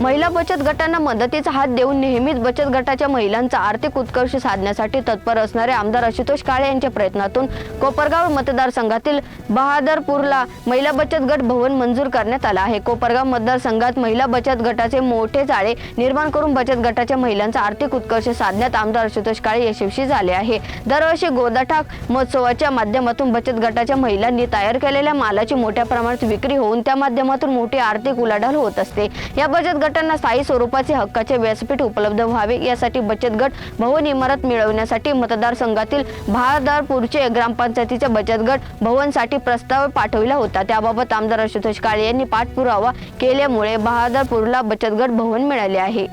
महिला बचत गटांना मदतीचा हात देऊन नेहमीच बचत गटाच्या महिलांचा आर्थिक उत्कर्ष साधण्यासाठी तत्पर असणारे आमदार आशुतोष काळे यांच्या प्रयत्नातून कोपरगाव मतदारसंघातील बहादरपूरला महिला बचत गट भवन मंजूर करण्यात आला आहे. कोपरगाव मतदारसंघात महिला बचत गटाचे मोठे जाळे निर्माण करून बचत गटाच्या महिलांचा आर्थिक उत्कर्ष साधण्यात आमदार आशुतोष काळे यशस्वी झाले आहे. दरवर्षी गोदाठाक महोत्सवाच्या माध्यमातून बचत गटाच्या महिलांनी तयार केलेल्या मालाची मोठ्या प्रमाणात विक्री होऊन त्या माध्यमातून मोठी आर्थिक उलाढाल होत असते. या बचत गटांना स्थायी स्वरूपाचे हक्काचे व्यासपीठ उपलब्ध व्हावे यासाठी बचत गट भवन इमारत मिळवण्यासाठी मतदारसंघातील भारदारपूरचे ग्रामपंचायतीच्या बचत गट भवनसाठी प्रस्ताव पाठविला होता. त्याबाबत आमदार आशुतोष काळे यांनी पाठपुरावा केल्यामुळे बहादरपूरला बचत गट भवन मिळाले आहे.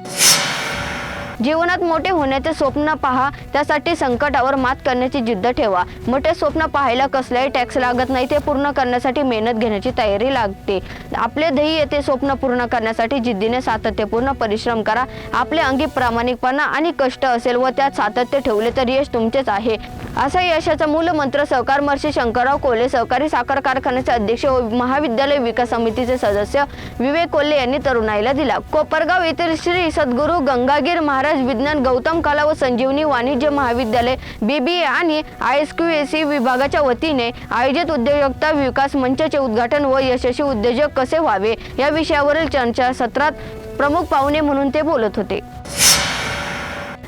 जीवनात मोठे होण्याचे स्वप्न पहा त्यासाठी संकटावर मात करण्याची जिद्द ठेवा. मोठे स्वप्न पाहायला कसलाही टॅक्स लागत नाही ते पूर्ण करण्यासाठी मेहनत घेण्याची तयारी लागते. आपले ध्येय ते स्वप्न पूर्ण करण्यासाठी जिद्दीने सातत्यपूर्ण परिश्रम करा. आपले अंगी प्रामाणिकपणा आणि कष्ट असेल व त्यात सातत्य ठेवले तर यश तुमचेच आहे. असा यशाचा मूलमंत्र सहकार महर्षी शंकरराव कोल्हे सहकारी साखर कारखान्याचे अध्यक्ष व महाविद्यालय विकास समितीचे सदस्य विवेक कोल्हे यांनी तरुणाईला दिला. कोपरगाव येथील श्री सद्गुरू गंगागीर महाराज विज्ञान गौतम कला व संजीवनी वाणिज्य महाविद्यालय बीबीए आणि I S Q S C विभागाच्या वतीने आयोजित उद्योजकता विकास मंचाचे उद्घाटन व यशस्वी उद्योजक कसे व्हावे या विषयावरील चर्चासत्रात प्रमुख पाहुणे म्हणून ते बोलत होते.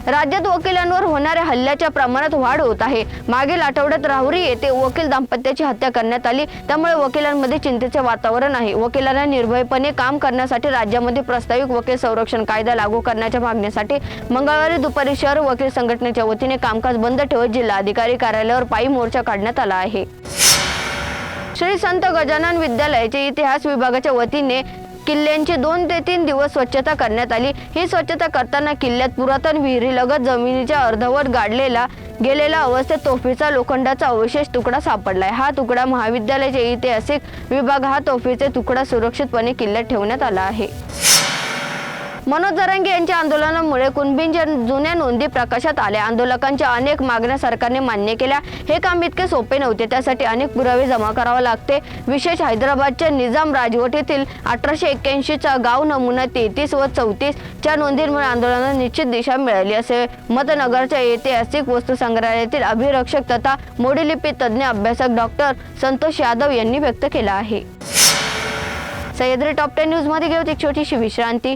राज्यात वकिलांवर होणाऱ्या हल्ल्याच्या प्रमाणात वाढ होत आहे. मागील आठवड्यात राहुरी येथे वकील दाम्पत्याची हत्या करण्यात आली. त्यामुळे वकिलांमध्ये चिंतेचे वातावरण आहे. वकिलांना निर्भयपणे काम करण्यासाठी राज्यामध्ये प्रस्तावित वकील संरक्षण कायदा लागू करण्याच्या मागणीसाठी मंगळवारी दुपारी शहर वकील संघटनेच्या वतीने कामकाज बंद ठेवत जिल्हाधिकारी कार्यालयावर पायी मोर्चा काढण्यात आला आहे. श्री संत गजानन विद्यालयाचे इतिहास विभागाच्या वतीने किल्ल्यांची दोन ते तीन दिवस स्वच्छता करण्यात आली. ही स्वच्छता करताना किल्ल्यात पुरातन विहिरीलगत जमिनीच्या अर्धवट गाडलेला गेलेला अवस्थेत तोफीचा लोखंडाचा अवशेष तुकडा सापडलाय. हा तुकडा महाविद्यालयाचे ऐतिहासिक विभाग हा तोफीचे तुकडा सुरक्षितपणे किल्ल्यात ठेवण्यात आला आहे. मनोज जरांगे यांच्या आंदोलनामुळे कुणबींच्या जुन्या नोंदी प्रकाशात आल्या आंदोलकांच्या अनेक मागण्या सरकारने मान्य केल्या. हे काम इतके सोपे नव्हते त्यासाठी अनेक पुरावे जमा करावे लागते. विशेष हैदराबादच्या निजाम राजवट येथील अठराशे एक्क्याऐंशीचा गाव नमुना तेहतीस व चौतीस च्या नोंदींमुळे आंदोलनाला निश्चित दिशा मिळाली असे मतनगरच्या ऐतिहासिक वस्तू संग्रहालयातील अभिरक्षक तथा मोडीलिपी तज्ज्ञ अभ्यासक डॉक्टर संतोष यादव यांनी व्यक्त केला आहे. सह्याद्री टॉप टेन न्यूजमध्ये घेऊ एक छोटीशी विश्रांती.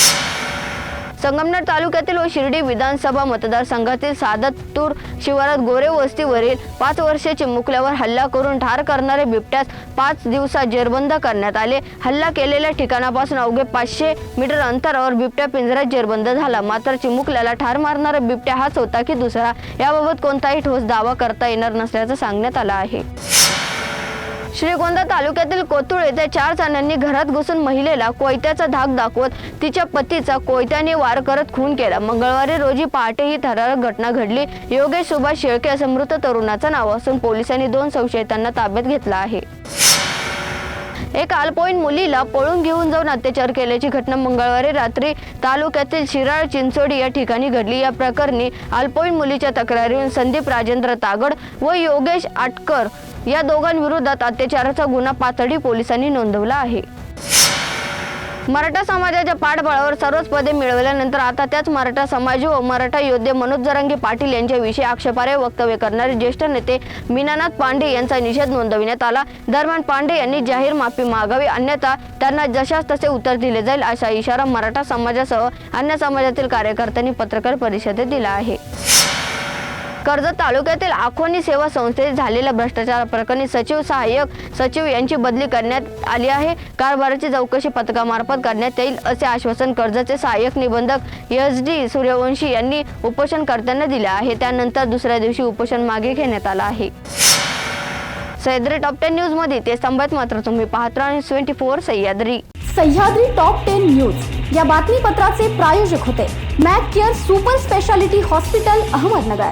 संगमनेर तालुक्यातील व शिर्डी विधानसभा मतदारसंघातील सादतूर शिवारात गोरे वस्तीवरील पाच वर्षाचे मुकल्यावर हल्ला करून ठार करणारे बिबट्यास पाच दिवसात जेरबंद करण्यात आले. हल्ला केलेल्या ठिकाणापासून अवघे पाचशे मीटर अंतरावर बिबट्या पिंजऱ्यात जेरबंद झाला. मात्र चिमुकल्याला ठार मारणारा बिबट्या हाच होता की दुसरा. याबाबत कोणताही ठोस दावा करता येणार नसल्याचं सांगण्यात आलं आहे. श्रीगोंदा तालुक्यातील कोथुळ येथे चार जणांनी घरात घुसून महिलेला कोयत्याचा धाक दाखवत तिच्या पतीचा कोयत्याने वार करत खून केला. मंगळवारी रोजी पहाटे ही थरारक घटना घडली. योगेश सुभाष शेळके असं मृत तरुणाचं नाव असून पोलिसांनी दोन संशयितांना ताब्यात घेतला आहे. एक अल्पवयीन मुलीला पळून घेऊन जाऊन अत्याचार केल्याची घटना मंगळवारी रात्री तालुक्यातील शिराळ चिंचोडी या ठिकाणी घडली. या प्रकरणी अल्पवयीन मुलीच्या तक्रारीवरून संदीप राजेंद्र तागड व योगेश आटकर या दोघांविरोधात अत्याचाराचा गुन्हा पाथर्डी पोलिसांनी नोंदवला आहे. मराठा समाजाच्या पाठबळावर सर्वच पदे मिळवल्यानंतर आता त्याच मराठा समाज व मराठा योद्धे मनोज जरांगे पाटील यांच्याविषयी आक्षेपार्ह वक्तव्य करणारे ज्येष्ठ नेते मीनानाथ पांडे यांचा निषेध नोंदविण्यात आला. दरम्यान पांडे यांनी जाहीर माफी मागावी अन्यथा त्यांना जशास तसे उत्तर दिले जाईल असा इशारा मराठा समाजासह अन्य समाजातील कार्यकर्त्यांनी पत्रकार परिषदेत दिला आहे. कर्जत तालुक्यातील आखोनी सेवा संस्थेत झालेल्या भ्रष्टाचार प्रकरणी सचिव सहाय्यक सचिव यांची बदली करण्यात आली आहे. कारभाराची चौकशी पथकामार्फत करण्यात येईल असे आश्वासन कर्जतचे सहाय्यक निबंधक एस डी सूर्यवंशी यांनी उपोषणकर्त्यांना दिले आहे. त्यानंतर दुसऱ्या दिवशी उपोषण मागे घेण्यात आलं आहे. सह्याद्री टॉप टेन न्यूजमध्ये ते स्तंभात मात्र तुम्ही पाहत राहा. Twenty four Sahyadri. Sahyadri top ten news. या बातमीपत्राचे प्रायोजक होते Mac care super speciality hospital Ahmednagar.